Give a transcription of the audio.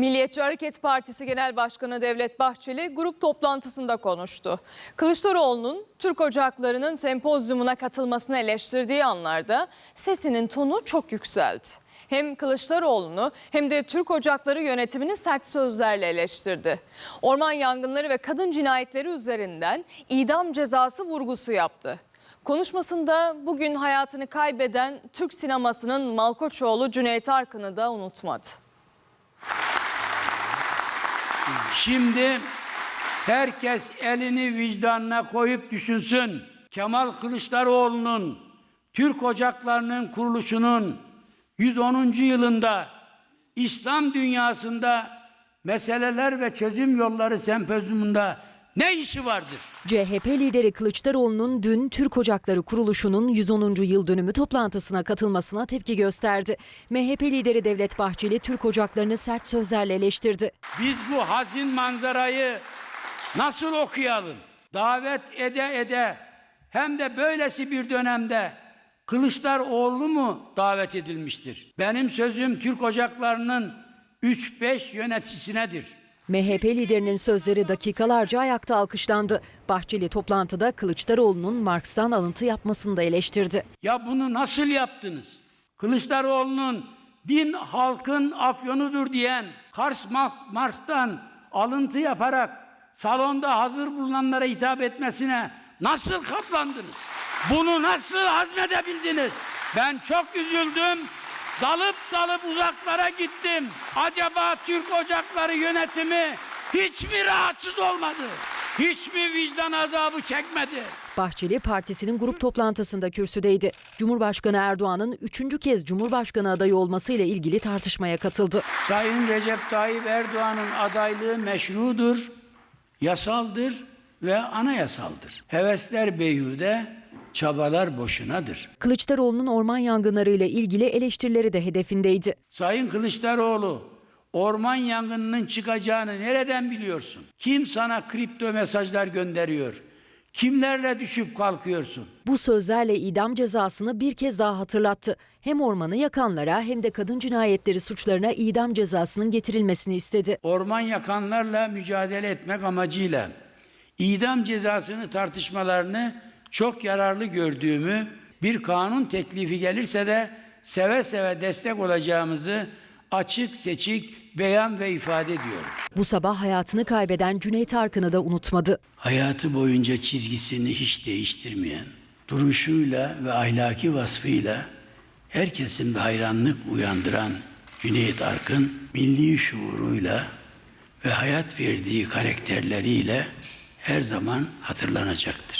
Milliyetçi Hareket Partisi Genel Başkanı Devlet Bahçeli grup toplantısında konuştu. Kılıçdaroğlu'nun Türk Ocakları'nın sempozyumuna katılmasını eleştirdiği anlarda sesinin tonu çok yükseldi. Hem Kılıçdaroğlu'nu hem de Türk Ocakları yönetimini sert sözlerle eleştirdi. Orman yangınları ve kadın cinayetleri üzerinden idam cezası vurgusu yaptı. Konuşmasında bugün hayatını kaybeden Türk sinemasının Malkoçoğlu Cüneyt Arkın'ı da unutmadı. Şimdi herkes elini vicdanına koyup düşünsün. Kemal Kılıçdaroğlu'nun Türk Ocakları'nın kuruluşunun 110. yılında İslam dünyasında meseleler ve çözüm yolları sempozyumunda ne işi vardır? CHP lideri Kılıçdaroğlu'nun dün Türk Ocakları Kuruluşu'nun 110. yıl dönümü toplantısına katılmasına tepki gösterdi. MHP lideri Devlet Bahçeli Türk Ocakları'nı sert sözlerle eleştirdi. Biz bu hazin manzarayı nasıl okuyalım? Davet ede ede hem de böylesi bir dönemde Kılıçdaroğlu mu davet edilmiştir? Benim sözüm Türk Ocakları'nın 3-5 yöneticisinedir. MHP liderinin sözleri dakikalarca ayakta alkışlandı. Bahçeli toplantıda Kılıçdaroğlu'nun Marks'tan alıntı yapmasını da eleştirdi. Ya bunu nasıl yaptınız? Kılıçdaroğlu'nun din halkın afyonudur diyen Kars Mark'tan alıntı yaparak salonda hazır bulunanlara hitap etmesine nasıl katlandınız? Bunu nasıl hazmedebildiniz? Ben çok üzüldüm. Dalıp dalıp uzaklara gittim. Acaba Türk Ocakları yönetimi hiç mi rahatsız olmadı? Hiç mi vicdan azabı çekmedi? Bahçeli partisinin grup toplantısında kürsüdeydi. Cumhurbaşkanı Erdoğan'ın üçüncü kez Cumhurbaşkanı adayı olmasıyla ilgili tartışmaya katıldı. Sayın Recep Tayyip Erdoğan'ın adaylığı meşrudur, yasaldır ve anayasaldır. Hevesler beyhude, çabalar boşunadır. Kılıçdaroğlu'nun orman yangınlarıyla ilgili eleştirileri de hedefindeydi. Sayın Kılıçdaroğlu, orman yangınının çıkacağını nereden biliyorsun? Kim sana kripto mesajlar gönderiyor? Kimlerle düşüp kalkıyorsun? Bu sözlerle idam cezasını bir kez daha hatırlattı. Hem ormanı yakanlara hem de kadın cinayetleri suçlarına idam cezasının getirilmesini istedi. orman yakanlarla mücadele etmek amacıyla idam cezasını tartışmalarını çok yararlı gördüğümü, bir kanun teklifi gelirse de seve seve destek olacağımızı açık seçik beyan ve ifade ediyorum. Bu sabah hayatını kaybeden Cüneyt Arkın'ı da unutmadı. Hayatı boyunca çizgisini hiç değiştirmeyen, duruşuyla ve ahlaki vasfıyla herkesin hayranlık uyandıran Cüneyt Arkın, milli şuuruyla ve hayat verdiği karakterleriyle her zaman hatırlanacaktır.